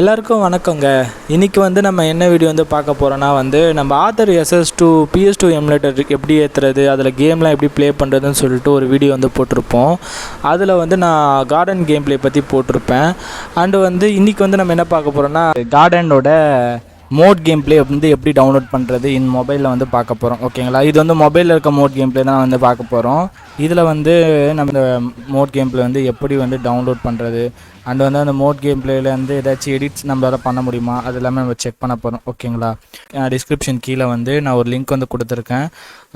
எல்லாருக்கும் வணக்கங்க. இன்றைக்கி வந்து நம்ம என்ன வீடியோ வந்து பார்க்க போகிறோன்னா வந்து நம்ம Aether S S two P S two emulator எப்படி ஏற்றுறது அதில் கேம்லாம் எப்படி ப்ளே பண்ணுறதுன்னு சொல்லிட்டு ஒரு வீடியோ வந்து போட்டிருப்போம். அதில் வந்து நான் கார்டன் கேம் ப்ளே பற்றி போட்டிருப்பேன். அண்டு வந்து இன்றைக்கி வந்து நம்ம என்ன பார்க்க போகிறோன்னா கார்டனோட மோட் கேம் ப்ளே வந்து எப்படி டவுன்லோட் பண்ணுறது இன் மொபைலில் வந்து பார்க்க போகிறோம் ஓகேங்களா இது வந்து மொபைலில் இருக்க மோட் கேம் ப்ளே தான் வந்து பார்க்க போகிறோம் இதில் வந்து நம்ம இந்த மோட் கேம் பிளே வந்து எப்படி வந்து டவுன்லோட் பண்ணுறது அண்ட் வந்து அந்த மோட் கேம் பிளேயில் வந்து ஏதாச்சும் எடிட்ஸ் நம்மளால் பண்ண முடியுமா? அது எல்லாமே நம்ம செக் பண்ண போகிறோம் ஓகேங்களா டிஸ்கிரிப்ஷன் கீழே வந்து நான் ஒரு லிங்க் வந்து கொடுத்துருக்கேன்.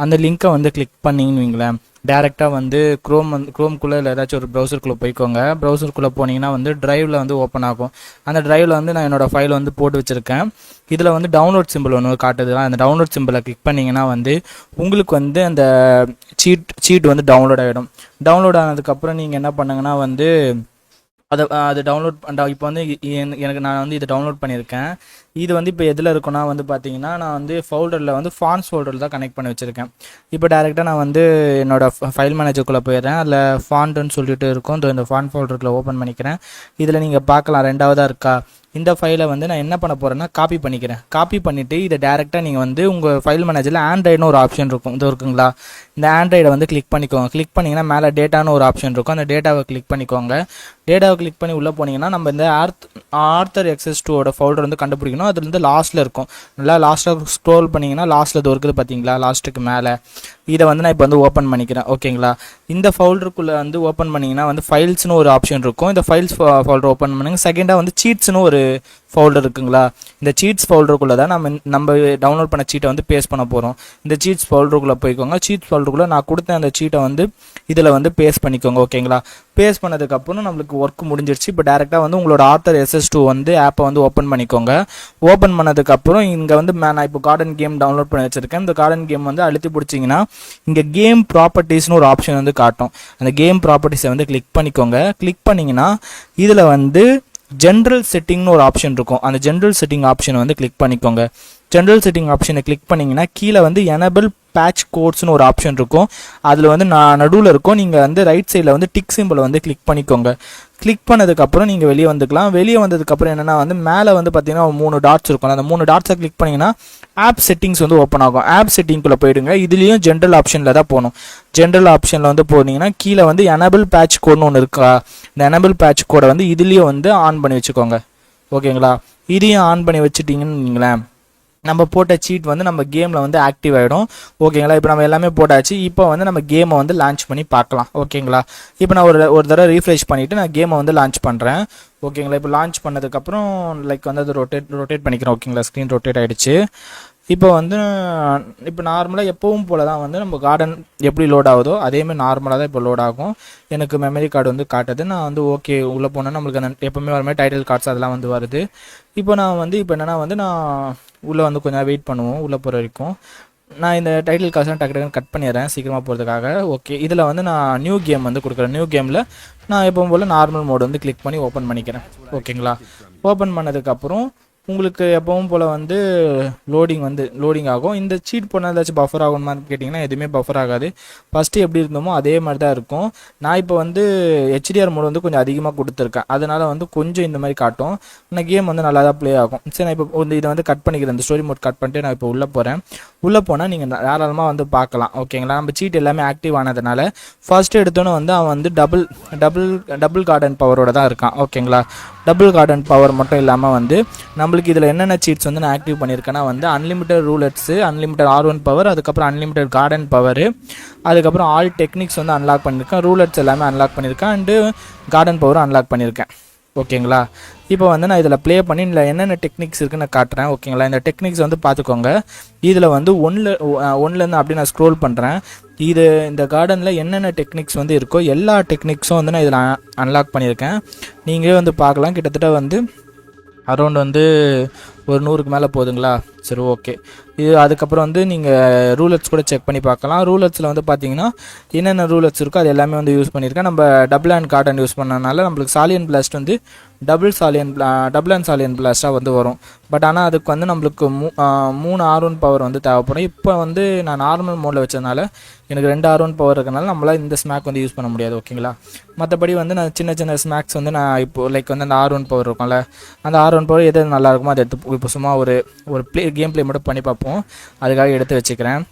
அந்த லிங்க்கை வந்து கிளிக் பண்ணிங்கன்னு வைங்களேன். டேரெக்டாக வந்து க்ரோம் வந்து க்ரோம்குள்ளே இல்லை ஏதாச்சும் ஒரு ப்ரௌசருக்குள்ளே போய்க்கோங்க. ப்ரௌசருக்குள்ளே போனீங்கன்னா வந்து ட்ரைவில் வந்து ஓப்பன் ஆகும். அந்த ட்ரைவில் வந்து நான் என்னோடய ஃபைல் வந்து போட்டு வச்சுருக்கேன். இதில் வந்து டவுன்லோட் சிம்பிள் ஒன்று காட்டுது. அந்த டவுன்லோட் சிம்பிளை கிளிக் பண்ணிங்கன்னா வந்து உங்களுக்கு வந்து அந்த சீட் சீட் வந்து டவுன்லோட் ஆகிடும் டவுன்லோட் ஆனதுக்கப்புறம் நீங்கள் என்ன பண்ணுங்கன்னா வந்து அதை அது டவுன்லோட் பண்ணுற இப்போ வந்து எனக்கு நான் வந்து இதை டவுன்லோட் பண்ணியிருக்கேன். இது வந்து இப்போ எதில் இருக்குன்னா வந்து பார்த்தீங்கன்னா நான் வந்து ஃபோல்டரில் வந்து ஃபான்ஸ் ஃபோல்டரில் தான் கனெக்ட் பண்ணி வச்சுருக்கேன். இப்போ டேரெக்டாக நான் வந்து என்னோடய ஃபைல் மேனேஜருக்குள்ளே போயிடுறேன். அதில் ஃபாண்ட்டுன்னு சொல்லிட்டு இருக்கும். இந்த ஃபாண்ட் ஃபோல்டருக்குள்ளே ஓப்பன் பண்ணிக்கிறேன். இதில் நீங்கள் பார்க்கலாம் ரெண்டாவதாக இருக்கா? இந்த ஃபைலை வந்து நான் என்ன பண்ண போகிறேன்னா காப்பி பண்ணிக்கிறேன். காப்பி பண்ணிவிட்டு இதை டேரெக்டாக நீங்கள் வந்து உங்கள் ஃபைல் மேனேஜரில் ஆண்ட்ராய்டுனு ஒரு ஆப்ஷன் இருக்கும். இது இருக்குங்களா? இந்த ஆண்ட்ராய்டை வந்து கிளிக் பண்ணிக்கோங்க. கிளிக் பண்ணிங்கன்னா மேலே டேட்டான்னு ஒரு ஆப்ஷன் இருக்கும். அந்த டேட்டாவை கிளிக் பண்ணிக்கோங்க. டேட்டாவை கிளிக் பண்ணி உள்ளே போனீங்கன்னா நம்ம இந்த ஆர்த் ஆர்த்தர் எக்ஸஸ் டூவோட ஃபோல்டர் வந்து கண்டுபிடிக்கணும். அது வந்து லாஸ்ட்டில் இருக்கும். நல்லா லாஸ்ட்டில் ஸ்க்ரோல் பண்ணிங்கன்னா லாஸ்ட்டில் இது இருக்குது பார்த்தீங்களா லாஸ்ட்டுக்கு மேலே. இதை வந்து நான் இப்போ வந்து ஓப்பன் பண்ணிக்கிறேன். ஓகேங்களா இந்த ஃபோல்டருக்குள்ளே வந்து ஓப்பன் பண்ணிங்கன்னா வந்து ஃபைல்ஸ்னு ஒரு ஆப்ஷன் இருக்கும். இந்த ஃபைல்ஸ் ஃபோல்டர் ஓப்பன் பண்ணுங்க. செகண்டாக வந்து சீட்ஸ்னு ஒரு ஃபோல்டர் இருக்குங்களா? இந்த சீட்ஸ் ஃபோல்டருக்குள்ளே தான் நம்ம நம்ம டவுன்லோட் பண்ண சீட்டை வந்து பேஸ்ட் பண்ண போகிறோம் இந்த சீட்ஸ் ஃபோல்டருக்குள்ளே போய்க்கோங்க. சீட்ஸ் ஃபோல்டருக்குள்ளே நான் கொடுத்த அந்த சீட்டை வந்து இதில் வந்து பேஸ்ட் பண்ணிக்கோங்க ஓகேங்களா? பேஸ்ட் பண்ணதுக்கப்புறம் நம்மளுக்கு ஒர்க் முடிஞ்சிருச்சு. இப்போ டேரெக்டாக வந்து உங்களோட ஆர்த்தர் எஸ்எஸ் டூ வந்து ஆப்பை வந்து ஓப்பன் பண்ணிக்கோங்க. ஓப்பன் பண்ணதுக்கப்புறம் இங்கே வந்து மே- நான் இப்போ கார்டன் கேம் டவுன்லோட் பண்ணி வச்சிருக்கேன். இந்த கார்டன் கேம் வந்து அழுத்தி பிடிச்சிங்கன்னா இங்கே கேம் ப்ராப்பர்ட்டிஸ்னு ஒரு ஆப்ஷன் வந்து காட்டும். அந்த கேம் ப்ராப்பர்ட்டிஸை வந்து கிளிக் பண்ணிக்கோங்க. கிளிக் பண்ணிங்கன்னா இதில் வந்து ஜென்ரல் செட்டிங்னு ஒரு ஆப்ஷன் இருக்கும். அந்த ஜென்ரல் செட்டிங் ஆப்ஷனை வந்து கிளிக் பண்ணிக்கோங்க. ஜென்ரல் செட்டிங் ஆப்ஷனை கிளிக் பண்ணிங்கன்னா கீழே வந்து எனபிள் பேட்ச் கோட்ஸ்னு ஒரு ஆப்ஷன் இருக்கும். அதில் வந்து நான் நடுவில் இருக்கும். நீங்கள் வந்து ரைட் சைடில் வந்து டிக் சிம்பிளை வந்து கிளிக் பண்ணிக்கோங்க. கிளிக் பண்ணதுக்கப்புறம் நீங்கள் வெளியே வந்துக்கலாம். வெளியே வந்ததுக்கப்புறம் என்னென்னா வந்து மேலே வந்து பார்த்தீங்கன்னா ஒரு மூணு டாட்ஸ் இருக்கும். அந்த மூணு டாட்ஸை கிளிக் பண்ணிங்கன்னா ஆப் செட்டிங்ஸ் வந்து ஓப்பன் ஆகும். ஆப் செட்டிங்குள்ளே போயிடுங்க. இதுலேயும் ஜென்ரல் ஆப்ஷனில் தான் போகணும். ஜென்ரல் ஆப்ஷனில் வந்து போனீங்கன்னா கீழே வந்து எனபிள் பேட்ச் கோட்னு ஒன்று இருக்கா? இந்த எனபிள் பேட்ச் கோடை வந்து இதுலேயும் வந்து ஆன் பண்ணி வச்சுக்கோங்க. ஓகேங்களா? இதையும் ஆன் பண்ணி வச்சுட்டிங்கன்னு வைங்களேன். நம்ம போட்ட சீட் வந்து நம்ம கேமில் வந்து ஆக்டிவ் ஆகிடும் ஓகேங்களா இப்போ நம்ம எல்லாமே போட்டாச்சு. இப்போ வந்து நம்ம கேமை வந்து லான்ச் பண்ணி பார்க்கலாம். ஓகேங்களா இப்போ நான் ஒரு ஒரு தடவை ரீஃப்ரெஷ் பண்ணிவிட்டு நான் கேமை வந்து லான்ச் பண்ணுறேன் ஓகேங்களா இப்போ லான்ச் பண்ணதுக்கப்புறம் லைக் வந்து அது ரொட்டேட் ரொட்டேட் பண்ணிக்கிறேன். ஓகேங்களா ஸ்க்ரீன் ரொட்டேட் ஆகிடுச்சு இப்போ வந்து இப்போ நார்மலாக எப்பவும் போல தான் வந்து நம்ம கார்டன் எப்படி லோட் ஆகுதோ அதேமாதிரி நார்மலாக தான் இப்போ லோட் ஆகும். எனக்கு மெமரி கார்டு வந்து காட்டுது. நான் வந்து ஓகே உள்ளே போனால் நம்மளுக்கு அந்த எப்பவுமே வர மாதிரி டைட்டில் கார்ட்ஸ் அதெல்லாம் வந்து வருது. இப்போ நான் வந்து இப்போ என்னென்னா வந்து நான் உள்ளே வந்து கொஞ்சம் நேரம் வெயிட் பண்ணுவோம் உள்ளே போகிற வரைக்கும். நான் இந்த டைட்டில் கார்ட்ஸ்லாம் டக்கு டக்குன்னு கட் பண்ணிடுறேன் சீக்கிரமாக போகிறதுக்காக ஓகே இதில் வந்து நான் நியூ கேம் வந்து கொடுக்குறேன். நியூ கேமில் நான் எப்பவும் போல் நார்மல் மோடு வந்து கிளிக் பண்ணி ஓப்பன் பண்ணிக்கிறேன். ஓகேங்களா ஓப்பன் பண்ணதுக்கப்புறம் உங்களுக்கு எப்பவும் போல் வந்து லோடிங் வந்து லோடிங் ஆகும். இந்த சீட் போனால் ஏதாச்சும் பஃபர் ஆகுமான்னு கேட்டிங்கன்னா எதுவுமே பஃபர் ஆகாது. ஃபஸ்ட்டு எப்படி இருந்தோமோ அதே மாதிரி தான் இருக்கும். நான் இப்போ வந்து ஹெச்டிஆர் மோட் வந்து கொஞ்சம் அதிகமாக கொடுத்துருக்கேன். அதனால் வந்து கொஞ்சம் இந்த மாதிரி காட்டும். ஆனால் கேம் வந்து நல்லா தான் ப்ளே ஆகும். சரி நான் இப்போ வந்து இதை வந்து கட் பண்ணிக்கிறேன். இந்த ஸ்டோரி மோட் கட் பண்ணிட்டு நான் இப்போ உள்ளே போகிறேன் உள்ளே போனால் நீங்கள் தாராளமாக வந்து பார்க்கலாம். ஓகேங்களா நம்ம சீட் எல்லாமே ஆக்டிவ் ஆனதுனால ஃபஸ்ட்டு எடுத்தோன்னே வந்து அவன் வந்து டபுள் டபுள் டபுள் கார்டன் பவரோட தான் இருக்கான். ஓகேங்களா டபுள் கார்டன் பவர் மட்டும் இல்லாமல் வந்து நம்மளுக்கு இதில் என்னென்ன சீட்ஸ் வந்து நான் ஆக்டிவ் பண்ணியிருக்கேன்னா வந்து அன்லிமிட்டட் ரூலட்ஸு அன்லிமிட்டட் ஆர் ஒன் பவர் அதுக்கப்புறம் அன்லிமிட்டட் கார்டன் பவர் அதுக்கப்புறம் ஆல் டெக்னிக்ஸ் வந்து அன்லாக் பண்ணியிருக்கேன் ரூலட்ஸ் எல்லாமே அன்லாக் பண்ணியிருக்கேன் அண்டு கார்டன் பவரும் அன்லாக் பண்ணியிருக்கேன் ஓகேங்களா? இப்போ வந்து நான் இதில் ப்ளே பண்ணி இதில் என்னென்ன டெக்னிக்ஸ் இருக்குன்னு நான் காட்டுறேன் ஓகேங்களா? இந்த டெக்னிக்ஸ் வந்து பார்த்துக்கோங்க. இதில் வந்து ஒன்றில் ஒன்லேருந்து அப்படி நான் ஸ்க்ரோல் பண்ணுறேன் இது இந்த கார்டனில் என்னென்ன டெக்னிக்ஸ் வந்து இருக்கோ எல்லா டெக்னிக்ஸும் வந்து நான் இதில் அன்லாக் பண்ணியிருக்கேன். நீங்களே வந்து பார்க்கலாம். கிட்டத்தட்ட வந்து அரௌண்ட் வந்து ஒரு நூறுக்கு மேலே போதுங்களா? சரி ஓகே. இது அதுக்கப்புறம் வந்து நீங்கள் ரூலர்ஸ் கூட செக் பண்ணி பார்க்கலாம். ரூலர்ஸில் வந்து பார்த்தீங்கன்னா என்னென்ன ரூலர்ஸ் இருக்கோ அது எல்லாமே வந்து யூஸ் பண்ணியிருக்கேன் நம்ம டபுள் அண்ட் கார்டன் யூஸ் பண்ணனால நம்மளுக்கு சாலியன் பிளாஸ்ட் வந்து டபுள் சாலியன் டபுள் அண்ட் சாலியன் பிளாஸ்ட்டாக வந்து வரும். பட் ஆனால் அதுக்கு வந்து நம்மளுக்கு மூ மூணு ஆர் ஒன் பவர் வந்து தேவைப்படும். இப்போ வந்து நான் நார்மல் மோடில் வச்சதுனால எனக்கு ரெண்டு ஆர் ஒன் பவர் இருக்கனால நம்மளால் இந்த ஸ்மாக் வந்து யூஸ் பண்ண முடியாது ஓகேங்களா மற்றபடி வந்து நான் சின்ன சின்ன ஸ்மாக்ஸ் வந்து நான் இப்போது லைக் வந்து அந்த ஆர் ஒன் பவர் இருக்கும்ல அந்த ஆர் ஒன் பவர் எது நல்லா இருக்குமோ அதை எடுத்து இப்போ சும்மா ஒரு ஒரு ப்ளே கேம் ப்ளே மட்டும் பண்ணி பார்ப்போம். அதுக்காக எடுத்து வச்சுக்கிறேன்.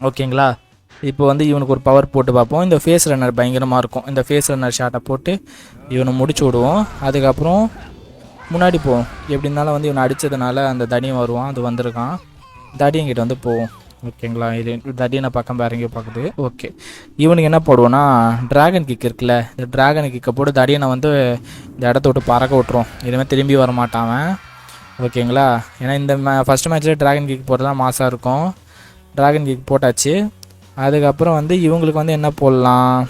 ஓகேங்களா? இப்போ வந்து இவனுக்கு ஒரு பவர் போட்டு பார்ப்போம். இந்த ஃபேஸ் ரன்னர் பயங்கரமாக இருக்கும். இந்த ஃபேஸ் ரன்னர் ஷாட்டை போட்டு இவனை முடிச்சு விடுவோம். அதுக்கப்புறம் முன்னாடி போவோம். எப்படி இருந்தாலும் வந்து இவனை அடித்ததுனால அந்த தடியும் வருவான். அது வந்திருக்கான். தடியங்கிட்ட வந்து போவோம். ஓகேங்களா? இது தடியனை பக்கம் வேற எங்கேயோ பார்க்குது. ஓகே. இவனுக்கு என்ன போடுவோன்னா டிராகன் கிக் இருக்குல்ல. இந்த டிராகன் கிக்கை போட்டு தடியனை வந்து இந்த இடத்த விட்டு பறக்க விட்டுரும். இதுமாதிரி திரும்பி வர மாட்டான் ஓகேங்களா? ஏன்னா இந்த மே ஃபஸ்ட் மேட்ச்சில் டிராகன் கிக் போட்டு மாசாக இருக்கும். டிராகன் கிக் போட்டாச்சு. அதுக்கப்புறம் வந்து இவங்களுக்கு வந்து என்ன போடலாம்?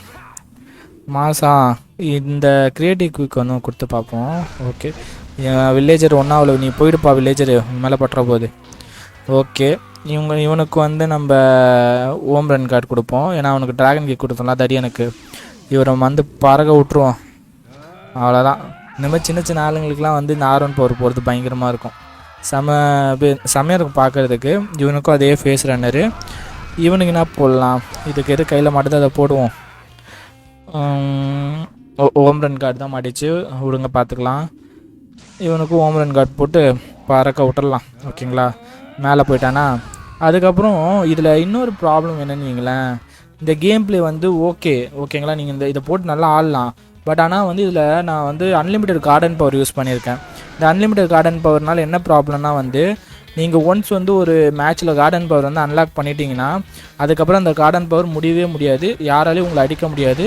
மாசா இந்த கிரியேட்டிவ் குவிக் வந்து கொடுத்து பார்ப்போம். ஓகே. வில்லேஜர் ஒன்றாவில் நீ போயிடுப்பா வில்லேஜர் மேலே பட்டுற போகுது ஓகே. இவங்க இவனுக்கு வந்து நம்ம ஓம் ரன் கார்டு கொடுப்போம். ஏன்னா அவனுக்கு டிராகன் கிக் கொடுத்தோம்ல தடி எனக்கு. இவரை வந்து பறக விட்ருவோம் அவ்வளோதான் இந்த மாதிரி சின்ன சின்ன ஆளுங்களுக்குலாம் வந்து இந்த ஆர் ஒன் பவர் போகிறது பயங்கரமாக இருக்கும். செம பே- செமையாக இருக்கும் பார்க்குறதுக்கு இவனுக்கும் அதே ஃபேஸ் ரன்னரு இவனுக்கு என்ன போடலாம்? இதுக்கு எது கையில் மட்டும்தான் அதை போடுவோம். ஓ- ஓம் ரன் கார்டு தான் மாட்டிச்சு. விடுங்க பார்த்துக்கலாம் இவனுக்கும் ஓம் ரன் கார்டு போட்டு பறக்க விட்டுறலாம். ஓகேங்களா? மேலே போயிட்டானா? அதுக்கப்புறம் இதில் இன்னொரு ப்ராப்ளம் என்னன்னு வைங்களேன் இந்த கேம் பிளே வந்து ஓகே ஓகேங்களா? நீங்கள் இந்த இதை போட்டு நல்லா ஆடலாம். பட் ஆனால் வந்து இதில் நான் வந்து அன்லிமிட்டெட் கார்டன் பவர் யூஸ் பண்ணியிருக்கேன். இந்த அன்லிமிட்டட் கார்டன் பவர்னால் என்ன ப்ராப்ளம்னா வந்து நீங்கள் ஒன்ஸ் வந்து ஒரு மேட்ச்சில் கார்டன் பவர் வந்து அன்லாக் பண்ணிட்டீங்கன்னா அதுக்கப்புறம் அந்த கார்டன் பவர் முடியவே முடியாது. யாராலையும் உங்களை அடிக்க முடியாது.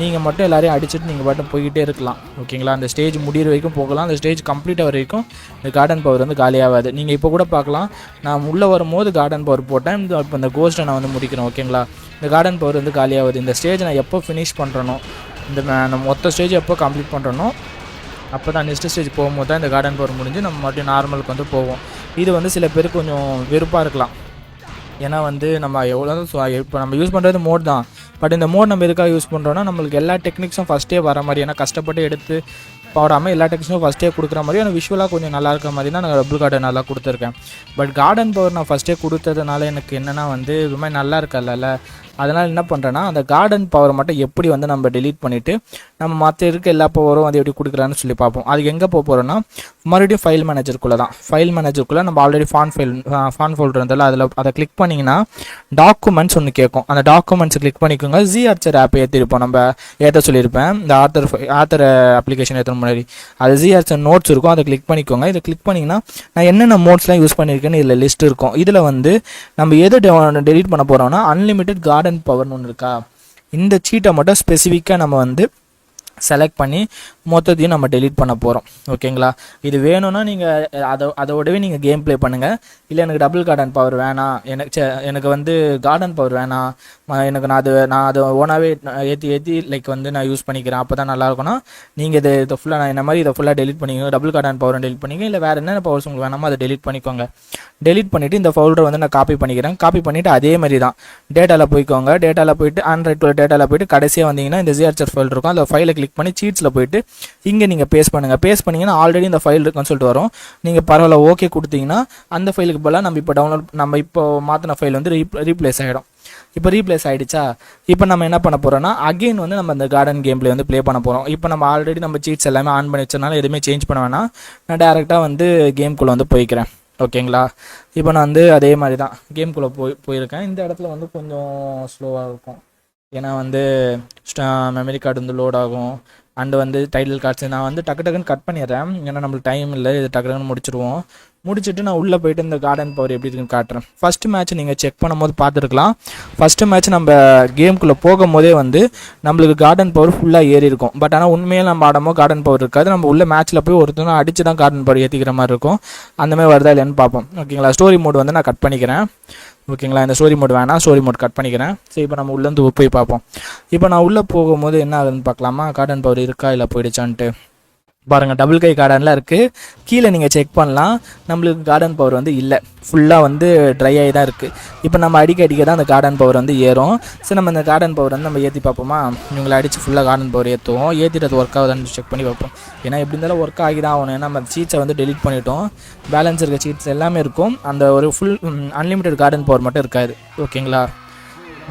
நீங்கள் மட்டும் எல்லோரையும் அடிச்சுட்டு நீங்கள் பாட்டும் போய்கிட்டே இருக்கலாம். ஓகேங்களா அந்த ஸ்டேஜ் முடியிற வரைக்கும் போகலாம். அந்த ஸ்டேஜ் கம்ப்ளீட் ஆகிற வரைக்கும் இந்த கார்டன் பவர் வந்து காலியாகாது நீங்கள் இப்போ கூட பார்க்கலாம். நான் உள்ளே வரும்போது கார்டன் பவர் போட்டேன். இந்த இப்போ இந்த கோஸ்ட்டை நான் வந்து முடிக்கிறேன். ஓகேங்களா இந்த கார்டன் பவர் வந்து காலியாகுது இந்த ஸ்டேஜ் நான் எப்போ ஃபினிஷ் பண்ணுறனோ இந்த நம்ம மொத்த ஸ்டேஜ் எப்போ கம்ப்ளீட் பண்ணுறனோ அப்போ தான் நெக்ஸ்ட் ஸ்டேஜ் போகும்போது தான் இந்த கார்டன் போர் முடிஞ்சு நம்ம மறுபடியும் நார்மலுக்கு வந்து போவோம். இது வந்து சில பேருக்கு கொஞ்சம் வெறுப்பாக இருக்கலாம். ஏன்னா வந்து நம்ம எவ்வளோ இப்போ நம்ம யூஸ் பண்ணுறது மோட் தான். பட் இந்த மோட் நம்ம எதுக்காக யூஸ் பண்ணுறோன்னா நம்மளுக்கு எல்லா டெக்னிக்ஸும் ஃபஸ்ட்டே வர மாதிரி ஏன்னா கஷ்டப்பட்டு எடுத்து போடாமல் எல்லா டெக்னிக்ஸும் ஃபஸ்ட்டே கொடுக்குற மாதிரி எனக்கு விஷுவலாக கொஞ்சம் நல்லா இருக்க மாதிரி தான் நான் டபுள் கார்டன் நல்லா கொடுத்துருக்கேன். பட் கார்டன் பவர் நான் ஃபஸ்ட்டே கொடுத்ததுனால எனக்கு என்னென்னா வந்து இது மாதிரி நல்லா இருக்கல அதனால் என்ன பண்ணுறேன்னா அந்த கார்டன் பவர் மட்டும் எப்படி வந்து நம்ம டெலீட் பண்ணிவிட்டு நம்ம மற்ற இருக்க எல்லா பவரும் வந்து எப்படி கொடுக்குறான்னு சொல்லி பார்ப்போம். அதுக்கு எங்கே போக போகிறோன்னா மறுபடியும் ஃபைல் மேனேஜருக்குள்ளே தான் ஃபைல் மேனேஜருக்குள்ளே நம்ம ஆல்ரெடி ஃபான் ஃபைல் ஃபான் ஃபோல்டர் இருந்தால அதில் அதை கிளிக் பண்ணிங்கன்னா டாக்குமெண்ட்ஸ் ஒன்று கேட்கும். அந்த டாக்குமெண்ட்ஸ் கிளிக் பண்ணிக்கோங்க. ஜி ஆர்ச்சர் ஆப் ஏற்றிருப்போம் நம்ம ஏற்ற சொல்லியிருப்பேன். இந்த ஆத்தர் ஆத்தர் அப்ளிகேஷன் ஏற்ற முன்னாடி. அது ஜி ஆர்ச்சர் நோட்ஸ் இருக்கும். அதை கிளிக் பண்ணிக்கோங்க. இதை கிளிக் பண்ணிங்கன்னா நான் என்னென்ன மோட்ஸ்லாம் யூஸ் பண்ணியிருக்கேன்னு இதில் லிஸ்ட் இருக்கும். இதில் வந்து நம்ம எது டெலீட் பண்ண போகிறோம்னா அன்லிமிட்டெட் கார்டன் பவர்னு ஒன்று இருக்கா? இந்த சீட்டை மட்டும் ஸ்பெசிஃபிக்காக நம்ம வந்து செலக்ட் பண்ணி மொத்தத்தையும் நம்ம டெலீட் பண்ண போகிறோம் ஓகேங்களா இது வேணும்னா நீங்கள் அதை அதோடவே நீங்கள் கேம் ப்ளே பண்ணுங்கள் இல்லை எனக்கு டபுள் கார்டன் பவர் வேணாம். எனக்கு எனக்கு வந்து கார்டன் பவர் வேணாம். எனக்கு நான் அது நான் அதை ஓனாகவே ஏற்றி ஏற்றி லைக் வந்து நான் யூஸ் பண்ணிக்கிறேன். அப்போ தான் நல்லாயிருக்கும்னா நீங்கள் இதை இதை ஃபுல்லாக நான் இந்த மாதிரி இதை ஃபுல்லாக டெலிட் பண்ணிக்கோங்க. டபுள் கார்டன் பவர் டெலிட் பண்ணிங்க இல்லை வேறு என்னென்ன பவர்ஸ் உங்களுக்கு வேணாமோ அதை டெலிட் பண்ணிக்கோங்க. டெலிட் பண்ணிவிட்டு இந்த ஃபோல்டர் வந்து நான் காப்பி பண்ணிக்கிறேன். காப்பி பண்ணிவிட்டு அதே மாதிரி தான். டேட்டாவில் போய்க்கோங்க. டேட்டாவில் போயிட்டு ஆண்ட்ராய்ட் டேட்டாவில் போயிட்டு கடைசியாக வந்தீங்கன்னா இந்த ஜிஆர்ச்சர் ஃபைல் இருக்கும். அந்த ஃபைலை கிளிக் பண்ணி சீட்ஸில் போயிட்டு இங்கே நீங்கள் பேஸ்ட் பண்ணுங்கள் பேஸ்ட் பண்ணிங்கன்னா ஆல்ரெடி இந்த ஃபைல் இருக்குன்னு சொல்லிட்டு வரும். நீங்கள் பரவாயில்ல ஓகே கொடுத்தீங்கன்னா அந்த ஃபைலுக்கு பதிலாக நம்ம இப்போ டவுன்லோட் நம்ம இப்போ மாற்றின ஃபைல் வந்து ரீப்ளேஸ் ஆகிடும் இப்போ ரீப்ளேஸ் ஆகிடுச்சா இப்போ நம்ம என்ன பண்ண போகிறோம்னா அகைன் வந்து நம்ம இந்த கார்டன் கேம் ப்ளே வந்து ப்ளே பண்ண போகிறோம் இப்போ நம்ம ஆல்ரெடி நம்ம சீட்ஸ் எல்லாமே ஆன் பண்ணி வச்சனால எதுவுமே சேஞ்ச் பண்ண வேணாம். நான் டேரெக்டாக வந்து கேம்குள்ளே வந்து போய்க்கிறேன். ஓகேங்களா இப்போ நான் வந்து அதே மாதிரி தான் கேம்குள்ளே போய் போயிருக்கேன். இந்த இடத்துல வந்து கொஞ்சம் ஸ்லோவாக இருக்கும். ஏன்னா வந்து மெமரி கார்டு வந்து லோட் ஆகும். அண்டு வந்து டைட்டில் கார்ட்ஸ் நான் வந்து டக்கு டக்குன்னு கட் பண்ணிடுறேன். ஏன்னா நம்மளுக்கு டைம் இல்லை. இது டக்கு டக்குன்னு முடிச்சிடுவோம் முடிச்சுட்டு நான் உள்ளே போயிட்டு இந்த கார்டன் பவர் எப்படி இருக்குன்னு காட்டுறேன். ஃபஸ்ட்டு மேட்ச் நீங்கள் செக் பண்ணும்போது பார்த்துருக்கலாம். ஃபஸ்ட்டு மேட்ச் நம்ம கேம்குள்ளே போகும்போதே வந்து நம்மளுக்கு கார்டன் பவர் ஃபுல்லாக ஏறி இருக்கும். பட் ஆனால் உண்மையாக நம்ம ஆடும்போது கார்டன் பவர் இருக்காது. நம்ம உள்ள மேட்ச்சில் போய் ஒருத்தனை அடிச்சு தான் கார்டன் பவர் ஏற்றிக்கிற மாதிரி இருக்கும். அந்த மாதிரி வருதா இல்லைன்னு பார்ப்போம். ஓகேங்களா ஸ்டோரி மோட் வந்து நான் கட் பண்ணிக்கிறேன். ஓகேங்களா இந்த ஸ்டோரி மோட் வேணாம். ஸ்டோரி மோட் கட் பண்ணிக்கிறேன். சரி இப்போ நம்ம உள்ளேருந்து போய் பார்ப்போம். இப்போ நான் உள்ளே போகும்போது என்ன ஆகுதுன்னு பார்க்கலாமா? கார்டன் பவர் இருக்கா? இல்லை போயிடுச்சான்ட்டு. பாருங்கள் டபுள் கை கார்டன்லாம் இருக்குது கீழே நீங்கள் செக் பண்ணலாம். நம்மளுக்கு கார்டன் பவர் வந்து இல்லை. ஃபுல்லாக வந்து ட்ரை ஆகி தான் இருக்குது இப்போ நம்ம அடிக்க அடிக்க தான் அந்த கார்டன் பவர் வந்து ஏறும். ஸோ நம்ம அந்த கார்டன் பவர் வந்து நம்ம ஏற்றி பார்ப்போமா? இவங்களை அடித்து ஃபுல்லாக கார்டன் பவர் ஏற்றுவோம் ஏற்றிட்டு அது ஒர்க் ஆகுதான்னு செக் பண்ணி பார்ப்போம். ஏன்னா எப்படி இருந்தாலும் ஒர்க் ஆகி தான் ஆகணும். ஏன்னா நம்ம சீட்ஸை வந்து டெலிட் பண்ணிட்டோம். பேலன்ஸ் இருக்க சீட்ஸ் எல்லாமே இருக்கும். அந்த ஒரு ஃபுல் அன்லிமிட்டெட் கார்டன் பவர் மட்டும் இருக்காது. ஓகேங்களா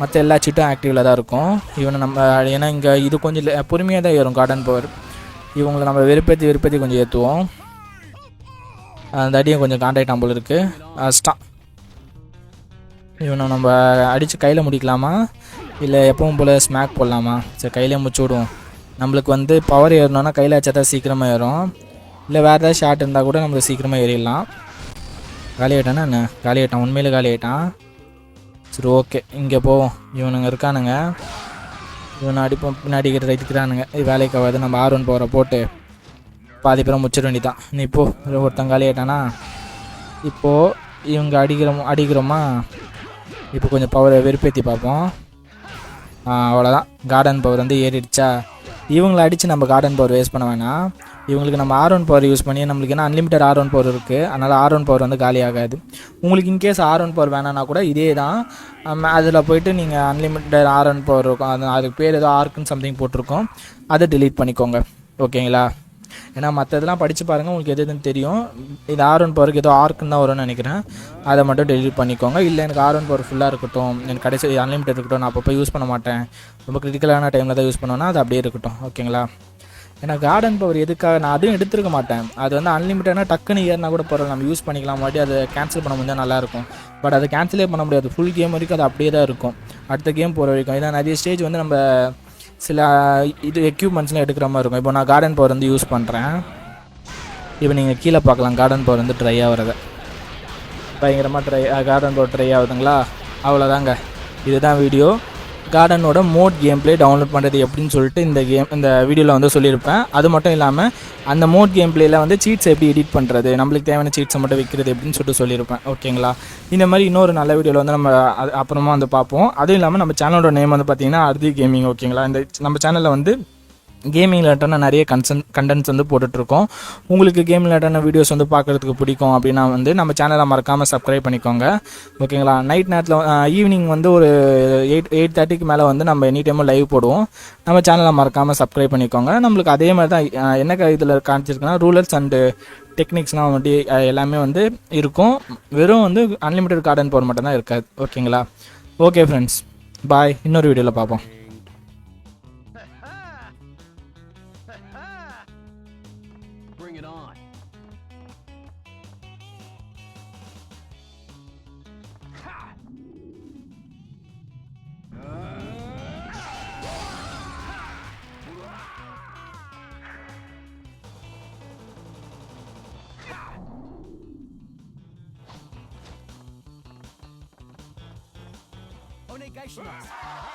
மற்ற எல்லா சீட்டும் ஆக்டிவில் தான் இருக்கும். இவனை நம்ம ஏன்னா இங்கே இது கொஞ்சம் பொறுமையாக தான் ஏறும் கார்டன் பவர் இவங்களை நம்ம வெறுப்பேற்றி வெறுப்பேற்றி கொஞ்சம் ஏற்றுவோம் அந்த அடியும் கொஞ்சம் கான்டாக்ட் போல் இருக்குது அஸ்டா இவனை நம்ம அடித்து கையில் முடிக்கலாமா? இல்லை எப்பவும் போல் ஸ்மாக் போடலாமா? சரி கையிலே முடிச்சு விடுவோம். நம்மளுக்கு வந்து பவர் ஏறணும்னா கையில் வச்சா தான் சீக்கிரமாக ஏறும். இல்லை வேறு ஏதாவது ஷார்ட் இருந்தால் கூட நம்மளுக்கு சீக்கிரமாக ஏறிடலாம். காலி ஆகிட்டானா என்ன? காலி ஆகிட்டான் உண்மையிலே காலி ஆகிட்டான் சரி ஓகே இங்கே போவோம். இவனுங்க இருக்கானுங்க. இவனை அடிப்போம் பின்னாடி கிட்ட அடிக்கிறானுங்க இது வேலைக்கு ஆகாது நம்ம ஆர் ஒன் போகிற போட்டு பாதி பேரை முச்சிட வேண்டிதான் நீ இப்போ ஒருத்தன் காலியாட்டானா இப்போது இவங்க அடிக்கிறோம் அடிக்கிறோமா? இப்போ கொஞ்சம் பவரை வெறுப்பேற்றி பார்ப்போம். அவ்வளோதான் கார்டன் பவர் வந்து ஏறிடுச்சா? இவங்களை அடித்து நம்ம கார்டன் பவர் வேஸ்ட் பண்ண வேணாம். இவங்களுக்கு நம்ம ஆர் ஒன் பவர் யூஸ் பண்ணி நம்மளுக்கு என்ன அன்லிமிட்டட் ஆர் ஒன் பவர் இருக்குது அதனால் ஆர் ஒன் பவர் வந்து காலி ஆகாது. உங்களுக்கு இன்கேஸ் ஆர் ஒன் பவர் வேணான்னா கூட இதே தான் அதில் போயிட்டு நீங்கள் அன்லிமிட்டட் ஆர் ஒன் பவர் இருக்கும். அது அதுக்கு பேர் ஏதோ ஆர்க்குன்னு சம்திங் போட்டிருக்கோம். அதை டிலீட் பண்ணிக்கோங்க. ஓகேங்களா? ஏன்னா மற்றதெல்லாம் படித்து பாருங்கள் உங்களுக்கு எது எதுன்னு தெரியும். இது ஆர் ஒன் பவருக்கு ஏதோ ஆர்க்குன்னு தான் வரும்னு நினைக்கிறேன். அதை மட்டும் டெலிட் பண்ணிக்கோங்க. இல்லை எனக்கு ஆர் ஒன் பவர் ஃபுல்லாக இருக்கட்டும். எனக்கு கடைசி அன்லிமிட்டட் இருக்கட்டும் நான் அப்பப்போ யூஸ் பண்ண மாட்டேன். ரொம்ப கிரிட்டிக்கலான டைமில் தான் யூஸ் பண்ணுவேன்னா அது அப்படியே இருக்கட்டும். ஓகேங்களா? ஏன்னா கார்டன் பவர் எதுக்காக நான் அதுவும் எடுத்துருக்க மாட்டேன். அது வந்து அன்லிமிட்டட்னா டக்குன்னு ஏறினா கூட பரவாயில்ல நம்ம யூஸ் பண்ணிக்கலாம். மாட்டி அதை கேன்சல் பண்ண முடிஞ்சால் நல்லாயிருக்கும் பட் அதை கேன்சலே பண்ண முடியாது. ஃபுல் கேம் வரைக்கும் அது அப்படியே தான் இருக்கும். அடுத்த கேம் போகிற வரைக்கும். ஏன்னா நிறைய ஸ்டேஜ் வந்து நம்ம சில இது எக்யூப்மெண்ட்ஸ்லாம் எடுக்கிற மாதிரி இருக்கும். இப்போ நான் கார்டன் பவர் வந்து யூஸ் பண்ணுறேன் இப்போ நீங்கள் கீழே பார்க்கலாம். கார்டன் பவர் வந்து ட்ரை ஆகிறத. பயங்கரமாக ட்ரை கார்டன் பவர் ட்ரை ஆகுதுங்களா? அவ்வளோதாங்க இதுதான் வீடியோ கார்டனோட மோட் கேம் ப்ளே டவுன்லோட் பண்ணுறது எப்படின்னு சொல்லிட்டு இந்த கேம் இந்த வீடியோவில் வந்து சொல்லியிருப்பேன். அது மட்டும் இல்லாமல் அந்த மோட் கேம் பிளேயில் வந்து சீட்ஸ் எப்படி எடிட் பண்ணுறது நம்மளுக்கு தேவையான சீட்ஸை மட்டும் வைக்கிறது எப்படின்னு சொல்லிட்டு சொல்லியிருப்பேன். ஓகேங்களா இந்த மாதிரி இன்னொரு நல்ல வீடியோவில் வந்து நம்ம அப்புறமா வந்து பார்ப்போம். அதுவும் இல்லாமல் நம்ம சேனலோட நேம் வந்து பார்த்தீங்கன்னா அர்தி கேமிங் ஓகேங்களா இந்த நம்ம சேனலில் வந்து கேமிங் ரிலேட்டடான நிறைய கன்சன் கண்டென்ட்ஸ் வந்து போட்டுட்ருக்கோம். உங்களுக்கு கேம் ரிலேட்டடான வீடியோஸ் வந்து பார்க்குறதுக்கு பிடிக்கும் அப்படின்னா வந்து நம்ம சேனலை மறக்காமல் சப்ஸ்கிரைப் பண்ணிக்கோங்க. ஓகேங்களா நைட் நேரத்தில் ஈவினிங் வந்து ஒரு எயிட் எயிட் தேர்ட்டிக்கு மேலே வந்து நம்ம எனி டைமும் லைவ் போடுவோம். நம்ம சேனலை மறக்காமல் சப்ஸ்கிரைப் பண்ணிக்கோங்க. நம்மளுக்கு அதே மாதிரி தான் என்ன இதில் காமிச்சிருக்குன்னா ரூலர்ஸ் அண்டு டெக்னிக்ஸ்லாம் வந்து எல்லாமே வந்து இருக்கும். வெறும் வந்து அன்லிமிட்டெட் கார்டன் போர் மட்டும் தான் இருக்காது. ஓகேங்களா ஓகே ஃப்ரெண்ட்ஸ் பாய் இன்னொரு வீடியோவில் பார்ப்போம். 该说哪儿？